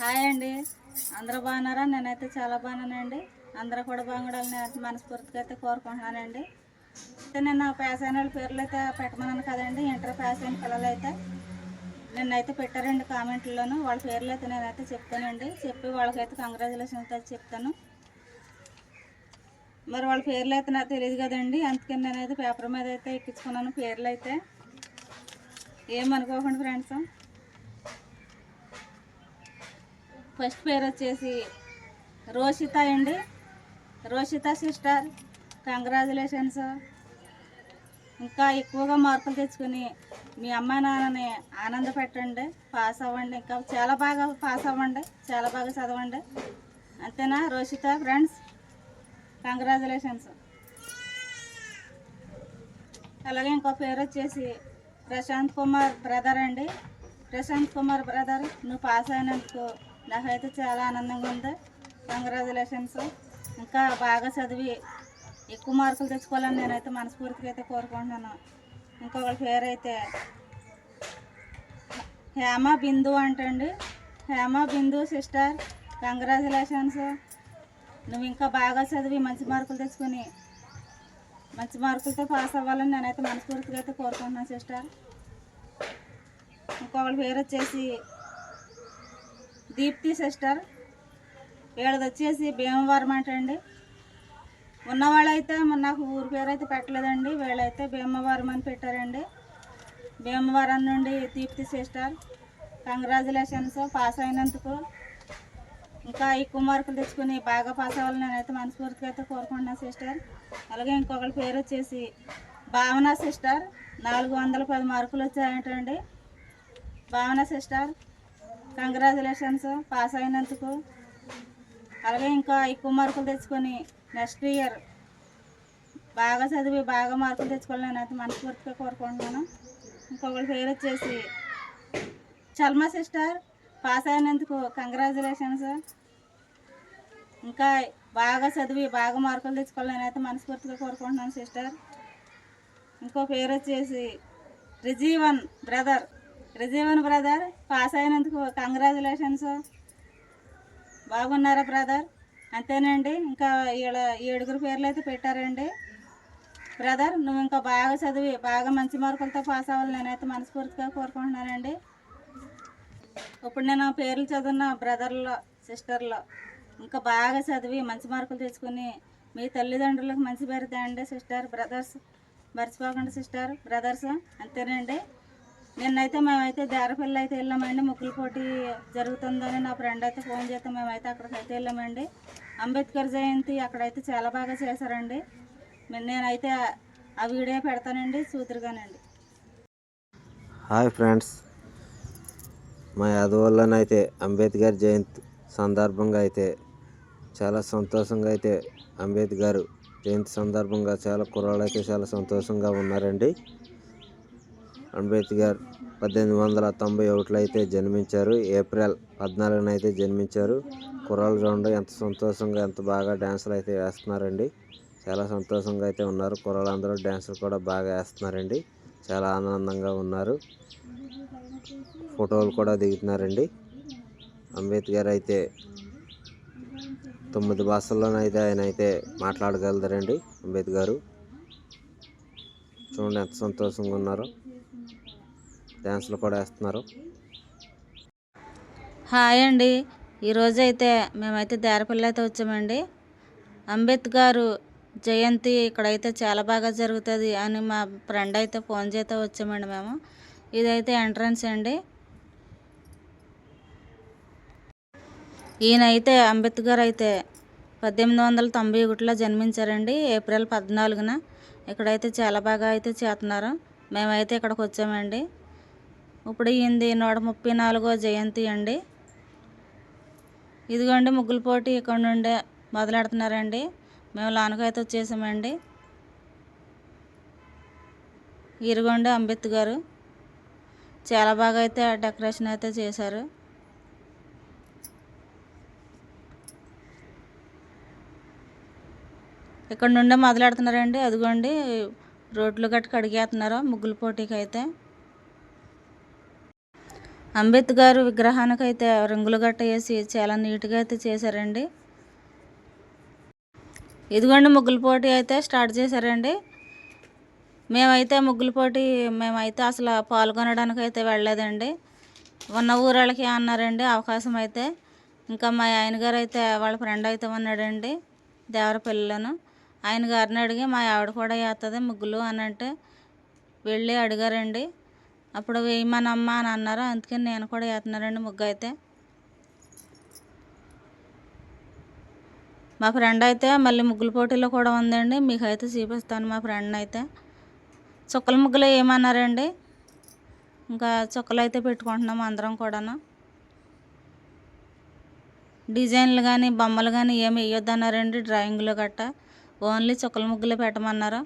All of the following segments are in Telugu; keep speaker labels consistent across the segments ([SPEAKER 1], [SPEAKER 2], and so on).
[SPEAKER 1] హాయ్ అండి. అందరూ బాగున్నారా? నేనైతే చాలా బాగున్నానండి. అందరూ కూడా బాగుండాలని అయితే మనస్ఫూర్తిగా అయితే కోరుకుంటున్నానండి. అయితే నేను పాస్ అయిన వాళ్ళ పేర్లు అయితే పెట్టమన్నాను కదండి. ఇంటర్ పాస్ అయిన పిల్లలు అయితే నిన్నైతే పెట్టారండి కామెంట్లోను వాళ్ళ పేర్లు అయితే నేనైతే చెప్తానండి. చెప్పి వాళ్ళకైతే కంగ్రాచులేషన్స్ అయితే చెప్తాను. మరి వాళ్ళ పేర్లు అయితే నాకు తెలియదు కదండి. అందుకని నేనైతే పేపర్ మీద అయితే ఎక్కించుకున్నాను పేర్లు అయితే. ఏమనుకోకండి ఫ్రెండ్స్ ఫస్ట్ పేరు వచ్చేసి రోషిత అండి. రోషిత సిస్టర్. కంగ్రాచులేషన్స్ ఇంకా ఎక్కువగా మార్కులు తెచ్చుకొని మీ అమ్మ నాన్నని ఆనంద పెట్టండి పాస్ అవ్వండి. ఇంకా చాలా బాగా పాస్ అవ్వండి. చాలా బాగా చదవండి. అంతేనా రోషిత ఫ్రెండ్స్ కంగ్రాచులేషన్స్ అలాగే ఇంకో పేరు వచ్చేసి ప్రశాంత్ కుమార్ బ్రదర్ అండి. ప్రశాంత్ కుమార్ బ్రదర్ నువ్వు పాస్ అయినందుకు నాకైతే చాలా ఆనందంగా ఉంది. కంగ్రాచులేషన్స్ ఇంకా బాగా చదివి ఎక్కువ మార్కులు తెచ్చుకోవాలని నేనైతే మనస్ఫూర్తిగా అయితే కోరుకుంటున్నాను. ఇంకొకరి పేరు అయితే హేమ బిందు అంటండి. హేమ బిందు సిస్టర్ కంగ్రాచులేషన్స్ నువ్వు ఇంకా బాగా చదివి మంచి మార్కులు తెచ్చుకొని మంచి మార్కులతో పాస్ అవ్వాలని నేనైతే మనస్ఫూర్తిగా అయితే కోరుకుంటున్నాను సిస్టర్ ఇంకొకరి పేరు వచ్చేసి దీప్తి సిస్టర్. వీళ్ళది వచ్చేసి భీమవరం అంటండి. ఉన్నవాళ్ళైతే నాకు ఊరి పేరు అయితే పెట్టలేదండి. వీళ్ళైతే భీమవరం అని పెట్టారండి. భీమవరం నుండి దీప్తి సిస్టర్. కంగ్రాచులేషన్స్ పాస్ అయినందుకు. ఇంకా ఎక్కువ మార్కులు తెచ్చుకుని బాగా పాస్ అవ్వాలని నేనైతే మనస్ఫూర్తిగా అయితే కోరుకుంటున్నాను సిస్టర్. అలాగే ఇంకొకరి పేరు వచ్చేసి భావన సిస్టర్. నాలుగు వందల పది మార్కులు వచ్చాయంటండి. భావన సిస్టర్ కంగ్రాచులేషన్స్ పాస్ అయినందుకు. అలాగే ఇంకా ఎక్కువ మార్కులు తెచ్చుకొని నెక్స్ట్ ఇయర్ బాగా చదివి బాగా మార్కులు తెచ్చుకోవాలని అయితే మనస్ఫూర్తిగా కోరుకుంటున్నాను. ఇంకొకరి పేరు వచ్చేసి చల్మా సిస్టర్ పాస్ అయినందుకు కంగ్రాచులేషన్స్ ఇంకా బాగా చదివి బాగా మార్కులు తెచ్చుకోవాలని అయితే మనస్ఫూర్తిగా కోరుకుంటున్నాను సిస్టర్. ఇంకో పేరు వచ్చేసి Rijeevan brother. Rijeevan brother pass అయినందుకు కంగ్రాచులేషన్స్. బాగున్నారా బ్రదర్? అంతేనండి. ఇంకా వీళ్ళ ఏడుగురు పేర్లు అయితే పెట్టారండి. బ్రదర్ నువ్వు ఇంకా బాగా చదివి బాగా మంచి మార్కులతో పాస్ అవ్వాలి నేనైతే మనస్ఫూర్తిగా కోరుకుంటున్నానండి. ఇప్పుడు నేను పేర్లు చదివిన బ్రదర్లో సిస్టర్లో ఇంకా బాగా చదివి మంచి మార్కులు తెచ్చుకుని మీ తల్లిదండ్రులకు మంచి పేరు తేండి సిస్టర్ బ్రదర్స్. మర్చిపోకండి సిస్టర్ బ్రదర్స్. అంతేనండి. నిన్నైతే మేమైతే దేరపల్లి అయితే వెళ్ళామండి. ముక్కుల పోటీ జరుగుతుందని నా ఫ్రెండ్ అయితే ఫోన్ చేస్తే మేమైతే అక్కడికి అయితే వెళ్ళామండి. అంబేద్కర్ జయంతి అక్కడైతే చాలా బాగా చేశారండి. నేనైతే ఆ వీడియో పెడతానండి సూత్రగానండి
[SPEAKER 2] హాయ్ ఫ్రెండ్స్. మా యాదవుల్లోనైతే అంబేద్కర్ జయంతి సందర్భంగా అయితే చాలా సంతోషంగా అయితే అంబేద్కర్ జయంతి సందర్భంగా చాలా కుర్రాళ్ళు అయితే చాలా సంతోషంగా ఉన్నారండి. అంబేద్కర్ పద్దెనిమిది వందల తొంభై ఒకటిలో అయితే జన్మించారు. ఏప్రిల్ పద్నాలుగున అయితే జన్మించారు. కుర్రాళ్ళు చూడండి ఎంత సంతోషంగా ఎంత బాగా డ్యాన్సులు అయితే వేస్తున్నారండి. చాలా సంతోషంగా అయితే ఉన్నారు. కుర్రాళ్ళు అందరూ డ్యాన్సులు కూడా బాగా వేస్తున్నారండి. చాలా ఆనందంగా ఉన్నారు. ఫోటోలు కూడా దిగుతున్నారండి. అంబేద్కర్ అయితే తొమ్మిది భాషల్లోనైతే ఆయన అయితే మాట్లాడగలుగుతారండి. అంబేద్కర్ చూడండి ఎంత సంతోషంగా ఉన్నారు. డ్యాన్స్లు కూడా వేస్తున్నారు.
[SPEAKER 1] హాయ్ అండి. ఈరోజు అయితే మేమైతే దేరపల్లి అయితే వచ్చామండి. అంబేద్కర్ జయంతి ఇక్కడైతే చాలా బాగా జరుగుతుంది అని మా ఫ్రెండ్ అయితే ఫోన్ చేస్తే వచ్చామండి మేము. ఇదైతే ఎంట్రన్స్ అండి. ఈయన అయితే అంబేద్కర్ అయితే పద్దెనిమిది వందల తొంభై ఒకటిలో జన్మించారండి ఏప్రిల్ పద్నాలుగున. ఇక్కడైతే చాలా బాగా అయితే చేస్తున్నారు. మేమైతే ఇక్కడికి వచ్చామండి. ఇప్పుడు ఈయనది నూట ముప్పై నాలుగో జయంతి అండి. ఇదిగోండి ముగ్గుల పోటీ ఇక్కడ నుండే మొదలెడుతున్నారండి. మేము లానకైతే వచ్చేసామండి. ఇరుగోండి అంబేద్కర్ చాలా బాగా అయితే డెకరేషన్ అయితే చేశారు. ఇక్కడ నుండే మొదలెడుతున్నారండి. అదిగోండి రోడ్లు గట్ట కడిగేస్తున్నారు ముగ్గుల పోటీకి అయితే అంబేద్కర్ విగ్రహానికి అయితే రంగులు గట్ట వేసి చాలా నీట్గా అయితే చేశారండి. ఇదిగోండి ముగ్గుల పోటీ అయితే స్టార్ట్ చేశారండి. మేమైతే ముగ్గుల పోటీ మేమైతే అసలు పాల్గొనడానికి అయితే వెళ్ళలేదండి. ఉన్న ఊరాళ్ళకి అన్నారండి అవకాశం అయితే. ఇంకా మా ఆయన గారు అయితే వాళ్ళ ఫ్రెండ్ అయితే ఉన్నాడండి దేవర పిల్లలను ఆయన గారిని అడిగి మా ఆవిడ కూడా వేస్తుంది ముగ్గులు అని అంటే వెళ్ళి అడిగారండి. అప్పుడు వేయమనమ్మా అని అన్నారు. అందుకని నేను కూడా వేస్తున్నానండి ముగ్గు అయితే మా ఫ్రెండ్ అయితే మళ్ళీ ముగ్గుల పోటీలో కూడా ఉందండి. మీకు అయితే చూపిస్తాను మా ఫ్రెండ్ అయితే. చుక్కల ముగ్గులు ఏమన్నారండి ఇంకా చుక్కలు అయితే పెట్టుకుంటున్నాము అందరం కూడాను. డిజైన్లు కానీ బొమ్మలు కానీ ఏమి వేయొద్దన్నారండి. డ్రాయింగ్లు గట్టా. ఓన్లీ చుక్కల ముగ్గులే పెట్టమన్నారు?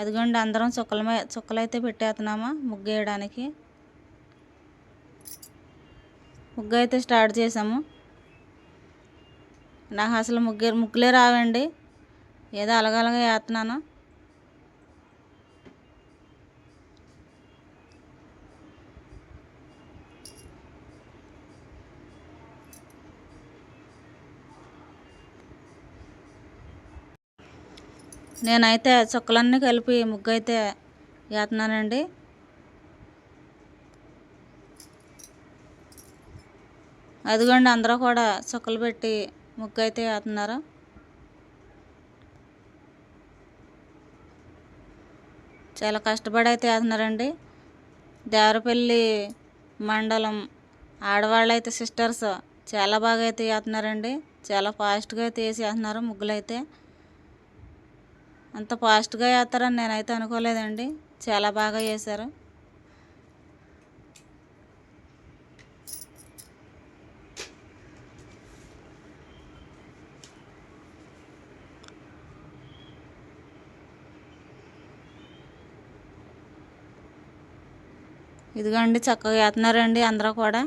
[SPEAKER 1] అదిగోండి అందరం చుక్కల చుక్కలైతే చుక్కలు అయితే పెట్టేస్తున్నామా ముగ్గు వేయడానికి? ముగ్గు అయితే స్టార్ట్ చేసాము నాకు అసలు ముగ్గు ముగ్గులే రావండి. ఏదో అలగలగా వేస్తున్నాను. నేనైతే చుక్కలన్నీ కలిపి ముగ్గు అయితే వేస్తున్నానండి అదిగోండి అందరూ కూడా చుక్కలు పెట్టి ముగ్గు అయితే వేస్తున్నారు చాలా కష్టపడి అయితే వేస్తున్నారండి దేవరపల్లి మండలం ఆడవాళ్ళు అయితే సిస్టర్స్ చాలా బాగా అయితే వేస్తున్నారండి చాలా ఫాస్ట్గా అయితే వేసి వేస్తున్నారు ముగ్గులు అయితే అంత ఫాస్ట్గా వేస్తారని నేనైతే అనుకోలేదండి. చాలా బాగా చేశారు. ఇదిగోండి చక్కగా వేస్తున్నారండి అందరూ కూడా.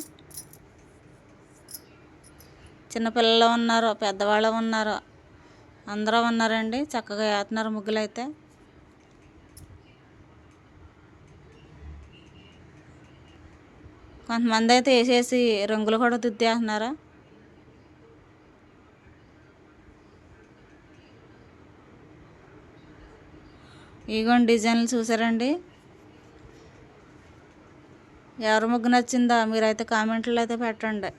[SPEAKER 1] చిన్నపిల్లలు ఉన్నారు పెద్దవాళ్ళు ఉన్నారు. అందరూ ఉన్నారండి. చక్కగా వేస్తున్నారు ముగ్గులు అయితే కొంతమంది అయితే వేసేసి రంగులు కూడా దిద్దేస్తున్నారు? ఇగోండి డిజైన్లు చూసారండి. ఎవరి ముగ్గు నచ్చిందా? మీరైతే కామెంట్లు అయితే పెట్టండి.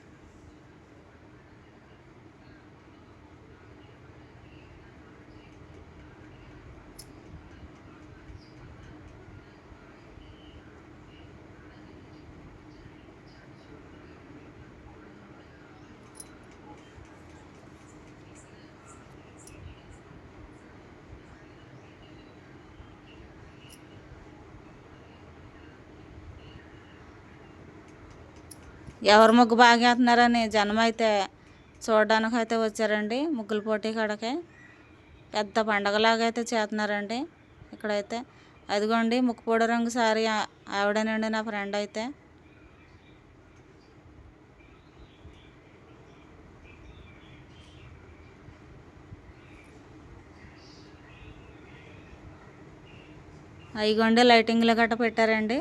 [SPEAKER 1] ఎవరు ముగ్గు బాగేస్తున్నారని జనం అయితే చూడడానికి అయితే వచ్చారండి ముగ్గుల పోటీ కాడకి. పెద్ద పండగలాగా అయితే చేస్తున్నారండి ఇక్కడైతే. అదిగోండి ముక్కుపొడి రంగు సారీ ఆవిడనండి ఆవిడేనండి నా ఫ్రెండ్ అయితే. అయిగోండి లైటింగ్లు గట్ట పెట్టారండి.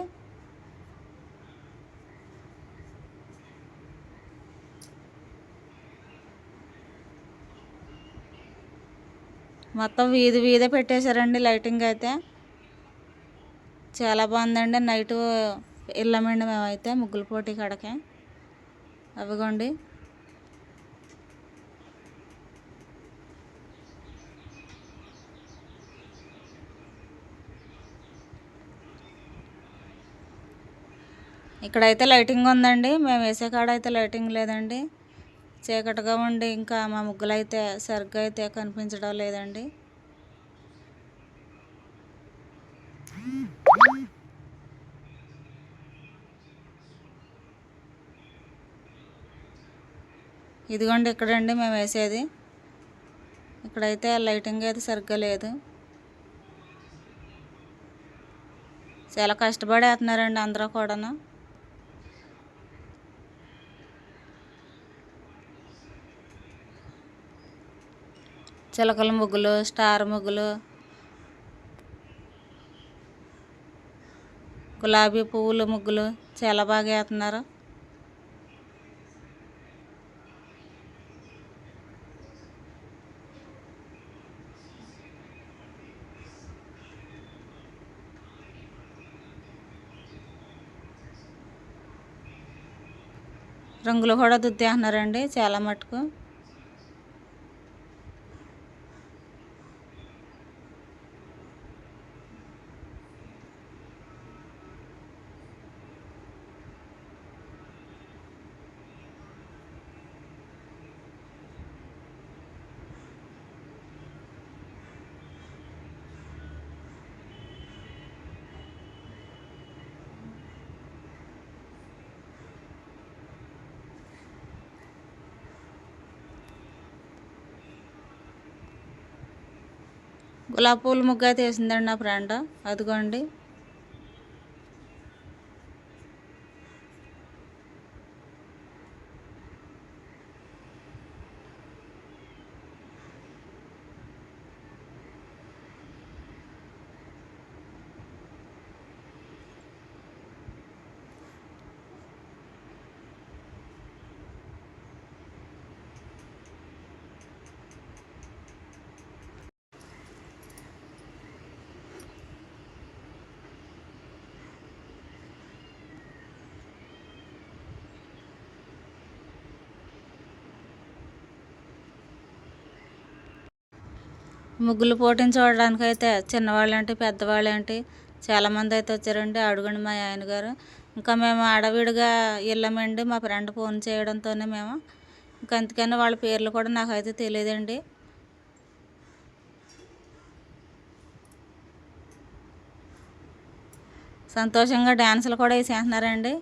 [SPEAKER 1] మొత్తం వీధి వీధే పెట్టేశారండి లైటింగ్ అయితే. చాలా బాగుందండి. నైట్ వెళ్ళామండి మేమైతే ముగ్గుల పోటీ కడకే. అవిగోండి. ఇక్కడైతే లైటింగ్ ఉందండి. మేము వేసే కాడ అయితే లైటింగ్ లేదండి. చీకటిగా ఉండి ఇంకా మా ముగ్గులు అయితే సరిగ్గా అయితే కనిపించడం లేదండి. ఇదిగోండి ఇక్కడండి మేము వేసేది. ఇక్కడైతే లైటింగ్ అయితే సరిగ్గా లేదు. చాలా కష్టపడి వేస్తున్నారండి అందరూ కూడాను. చిలకల ముగ్గులు స్టార్ ముగ్గులు గులాబీ పువ్వుల ముగ్గులు చాలా బాగా వేస్తున్నారు. రంగులు కూడా దుద్దేస్తున్నారండి చాలా మటుకు గులాబీ పూల ముగ్గ అయితే వేసిందండి నా ఫ్రెండ్. అదిగోండి. ముగ్గులు పోటీని చూడడానికి అయితే పెద్దవాళ్ళేంటి ఏంటి చాలామంది అయితే వచ్చారండి. అడుగుండి మా ఆయన గారు. ఇంకా మేము ఆడవిడిగా వెళ్ళామండి మా ఫ్రెండ్ ఫోన్ చేయడంతోనే మేము ఇంకా అందుకని వాళ్ళ పేర్లు కూడా నాకైతే తెలియదండి. సంతోషంగా డ్యాన్సులు కూడా వేసేస్తున్నారండి.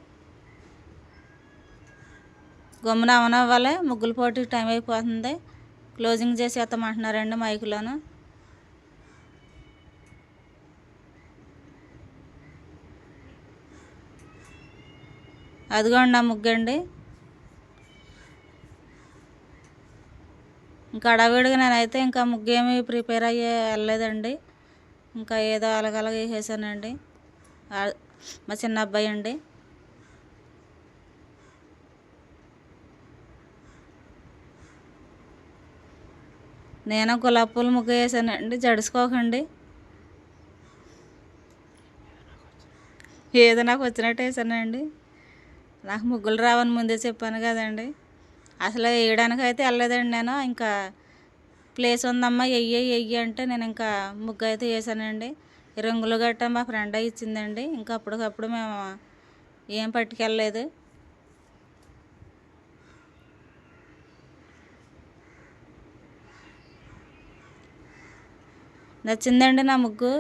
[SPEAKER 1] గమ్మున అవనవ్వాలి. ముగ్గుల పోటీ టైం అయిపోతుంది. క్లోజింగ్ చేసేస్తామంటున్నారండి మైకులను. అదిగోండి నా ముగ్గండి. ఇంకా అడవిడిగా నేనైతే ఇంకా ముగ్గేమి ప్రిపేర్ అయ్యే వెళ్ళలేదండి. ఇంకా ఏదో అలగలగ వేసేసానండి మా చిన్న అబ్బాయి అండి. నేను గులాబీ పూల ముగ్గు వేసానండి జడుసుకోకండి ఏదో నాకు వచ్చినట్టు వేసానండి. నాకు ముగ్గులు రావని ముందే చెప్పాను కదండి. అసలు వేయడానికి అయితే వెళ్ళలేదండి నేను. ఇంకా ప్లేస్ ఉందమ్మా వెయ్యి వెయ్యి అంటే నేను ఇంకా ముగ్గు అయితే వేసానండి. రంగులు గట్ట మా ఫ్రెండ్ ఇచ్చిందండి. ఇంకా అప్పటికప్పుడు మేము ఏం పట్టుకెళ్ళలేదు. నచ్చిందండి నా ముగ్గు.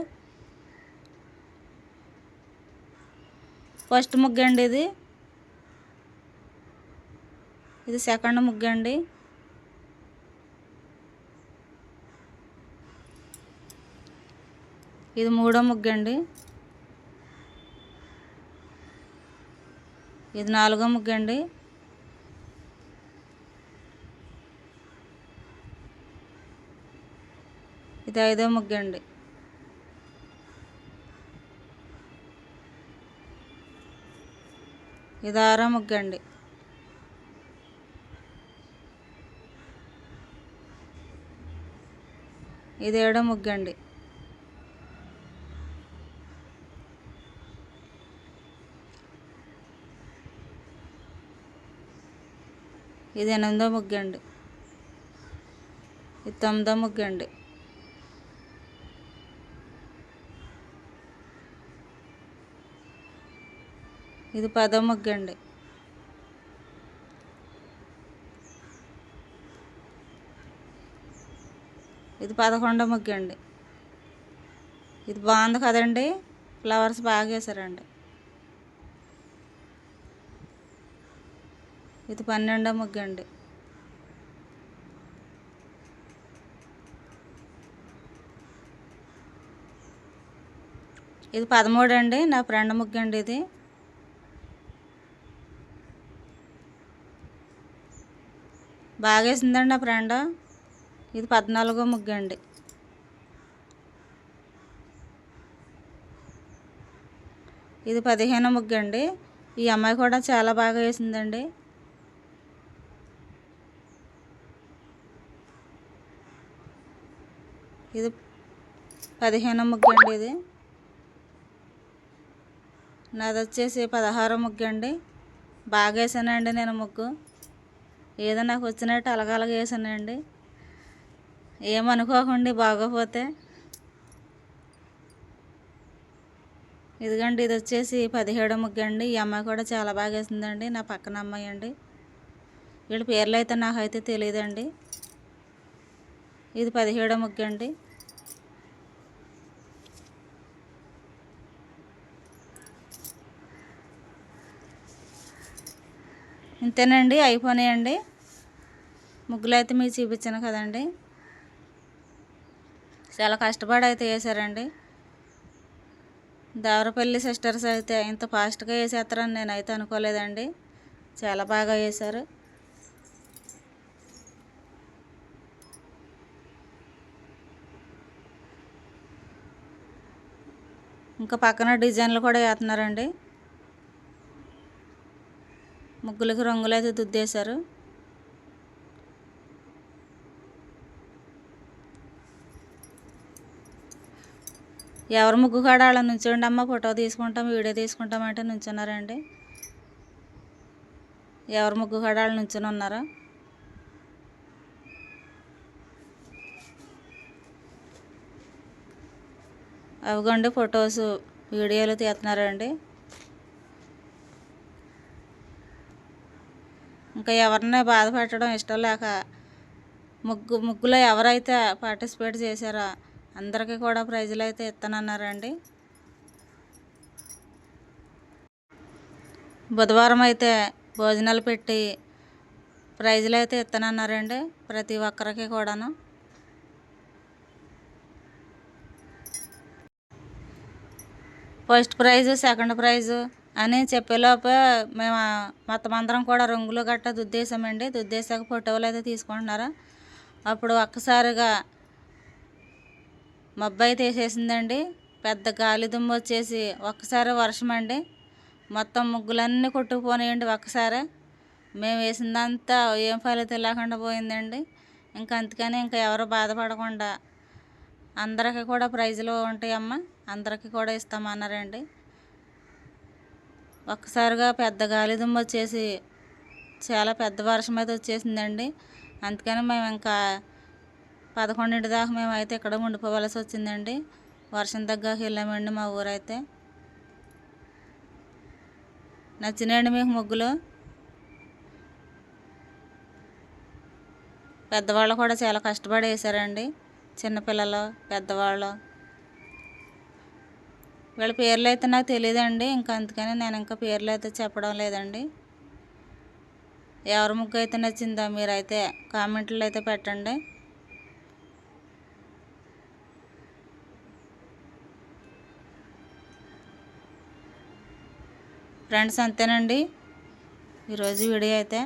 [SPEAKER 1] ఫస్ట్ ముగ్గు అండి ఇది. ఇది సెకండ్ ముగ్గు అండి. ఇది మూడో ముగ్గు అండి. ఇది నాలుగో ముగ్గు అండి. ఇది ఐదో ముగ్గు అండి ఇది ఆరో ముగ్గు అండి ఇది ఏడో ముగ్గండి. ఇది ఎనిమిదో ముగ్గండి. ఇది తొమ్మిదో ముగ్గండి. ఇది పదో ముగ్గు అండి. ఇది పదకొండో ముగ్గు అండి. ఇది బాగుంది కదండి. ఫ్లవర్స్ బాగా వేసారండి. ఇది పన్నెండో ముగ్గు అండి. ఇది పదమూడు అండి. నా ఫ్రెండ్ ముగ్గు అండి ఇది. బాగా వేసిందండి నా ఫ్రెండ్ ఇది పద్నాలుగో ముగ్గండి ఇది పదిహేను ముగ్గు అండి. ఈ అమ్మాయి కూడా చాలా బాగా వేసిందండి. ఇది పదిహేను ముగ్గు అండి ఇది. నాది వచ్చేసి పదహారు ముగ్గండి బాగా వేసానండి నేను ముగ్గు. ఏదో నాకు వచ్చినట్టు అలగలగ వేసానండి ఏమనుకోకండి బాగోపోతే. ఇదిగండి ఇది వచ్చేసి పదిహేడో ముగ్గండి ఈ అమ్మాయి కూడా చాలా బాగా వేసిందండి నా పక్కన అమ్మాయి అండి. వీళ్ళ పేర్లు అయితే నాకైతే తెలియదండి ఇది పదిహేడో ముగ్గండి ఇంతేనండి అయిపోయినాయండి ముగ్గులు అయితే మీకు చూపించాను కదండి. చాలా కష్టపడి అయితే వేసారండి దావరపల్లి సిస్టర్స్ అయితే ఇంత ఫాస్ట్గా వేసేస్తారని నేనైతే అనుకోలేదండి. చాలా బాగా వేశారు. ఇంకా పక్కన డిజైన్లు కూడా వేస్తున్నారండి. ముగ్గులకు రంగులు అయితే దుద్దేశారు. ఎవరు ముగ్గు కాడ అలా నుంచోండి అమ్మ ఫోటో తీసుకుంటాం వీడియో తీసుకుంటాం అంటే నుంచున్నారండి. ఎవరు ముగ్గు కాడ వాళ్ళు నుంచుని ఉన్నారా? అవిగోండి ఫొటోస్ వీడియోలు తీస్తున్నారండి. ఇంకా ఎవరిని బాధ పెట్టడం ఇష్టం లేక ముగ్గు ముగ్గులో ఎవరైతే పార్టిసిపేట్ చేశారో అందరికీ కూడా ప్రైజులు అయితే ఇస్తానన్నారండి. బుధవారం అయితే భోజనాలు పెట్టి ప్రైజులు అయితే ఇస్తానన్నారండి ప్రతి ఒక్కరికి కూడాను. ఫస్ట్ ప్రైజు సెకండ్ ప్రైజు అని చెప్పేలోపు మేము మొత్తం అందరం కూడా రంగులు గట్ట దుద్దేశామండి. దుద్దేశాక ఫోటోలు అయితే తీసుకుంటున్నారు. అప్పుడు ఒక్కసారిగా మబ్బు తీసేసిందండి వేసేసిందండి. పెద్ద గాలి దుమ్ము వచ్చేసి ఒక్కసారి వర్షం అండి. మొత్తం ముగ్గులన్నీ కొట్టుకుపోయాయండి ఒక్కసారి. మేము వేసిందంతా ఏం ఫలితం లేకుండా పోయిందండి. ఇంకా అందుకని ఇంకా ఎవరు బాధపడకుండా అందరికీ కూడా ప్రైజులు ఉంటాయమ్మా. అందరికీ కూడా ఇస్తామన్నారండి. ఒక్కసారిగా పెద్ద గాలిదుమ్మ వచ్చేసి చాలా పెద్ద వర్షం అయితే వచ్చేసిందండి. అందుకని మేము ఇంకా పదకొండింటి దాకా మేము అయితే ఇక్కడ ఉండిపోవలసి వచ్చిందండి. వర్షం తగ్గాక వెళ్ళామండి మా ఊరైతే. నచ్చినాయండి మీకు ముగ్గులు? పెద్దవాళ్ళు కూడా చాలా కష్టపడి వేశారండి చిన్నపిల్లలు పెద్దవాళ్ళు. వీళ్ళ పేర్లు అయితే నాకు తెలియదండి ఇంకా అందుకని నేను ఇంకా పేర్లు అయితే చెప్పడం లేదండి. ఎవరి ముగ్గు అయితే నచ్చిందో మీరైతే కామెంట్లు అయితే పెట్టండి. ఫ్రెండ్స్ అంతేనండి. ఈరోజు వీడియో అయితే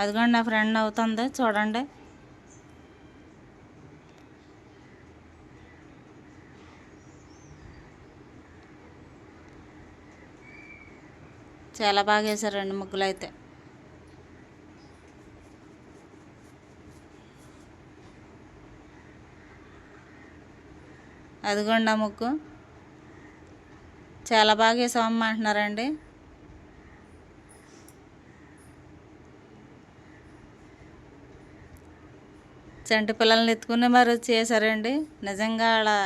[SPEAKER 1] అదిగోండి నా ఫ్రెండ్ అవుతుంది. చూడండి. చాలా బాగా వేసారండి ముగ్గులు అయితే అదిగోండి ఆ ముగ్గు. చాలా బాగా వేసామమ్మ అంటున్నారండి. చంటి పిల్లల్ని ఎత్తుకుని మరి చేశారండి. నిజంగా అలా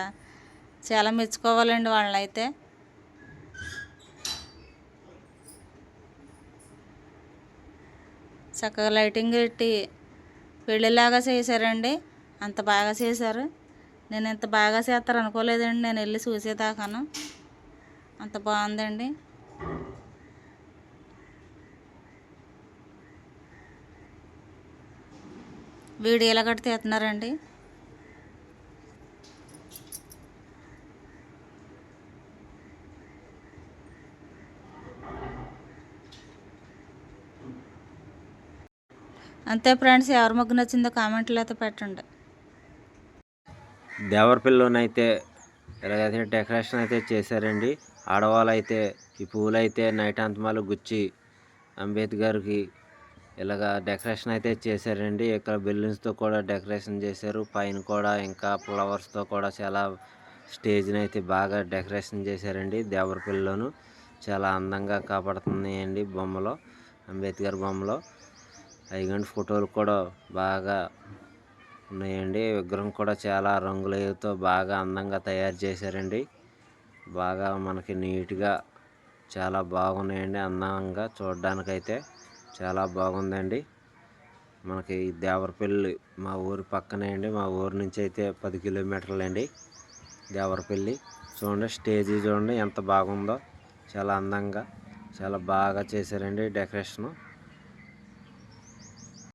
[SPEAKER 1] చాలా మెచ్చుకోవాలండి వాళ్ళని చక్కగా లైటింగ్ పెట్టి పెళ్ళిలాగా చేశారండి. అంత బాగా చేశారు. నేను ఇంత బాగా చేస్తారు అనుకోలేదండి. నేను వెళ్ళి చూసేదాకాను. అంత బాగుందండి. వీడియోలు గట్ట తీస్తున్నారండి. అంతే ఫ్రెండ్స్ ఎవరి ముగ్గు నచ్చిందో కామెంట్లు అయితే పెట్టండి.
[SPEAKER 2] దేవరపల్లిలోనైతే ఇలాగైతే డెకరేషన్ అయితే చేశారండి. ఆడవాళ్ళు అయితే ఈ పువ్వులు అయితే నైట్ అంతమాలు గుచ్చి అంబేద్కర్కి ఇలాగ డెకరేషన్ అయితే చేశారండి. ఇక్కడ బెలూన్స్తో కూడా డెకరేషన్ చేశారు. పైన కూడా ఇంకా ఫ్లవర్స్తో కూడా చాలా స్టేజ్ని అయితే బాగా డెకరేషన్ చేశారండి. దేవరపల్లిలోను చాలా అందంగా కాపాడుతున్నాయండి బొమ్మలో అంబేద్కర్ బొమ్మలో. అయిగండి ఫోటోలు కూడా బాగా ఉన్నాయండి. విగ్రహం కూడా చాలా రంగులతో బాగా అందంగా తయారు చేశారండి. బాగా మనకి నీట్గా చాలా బాగున్నాయండి అందంగా చూడడానికైతే. చాలా బాగుందండి. మనకి దేవరపల్లి మా ఊరు పక్కనే అండి. మా ఊరు నుంచి అయితే పది కిలోమీటర్లు అండి దేవరపల్లి. చూడండి స్టేజీ చూడండి ఎంత బాగుందో. చాలా అందంగా చాలా బాగా చేశారండి డెకరేషను.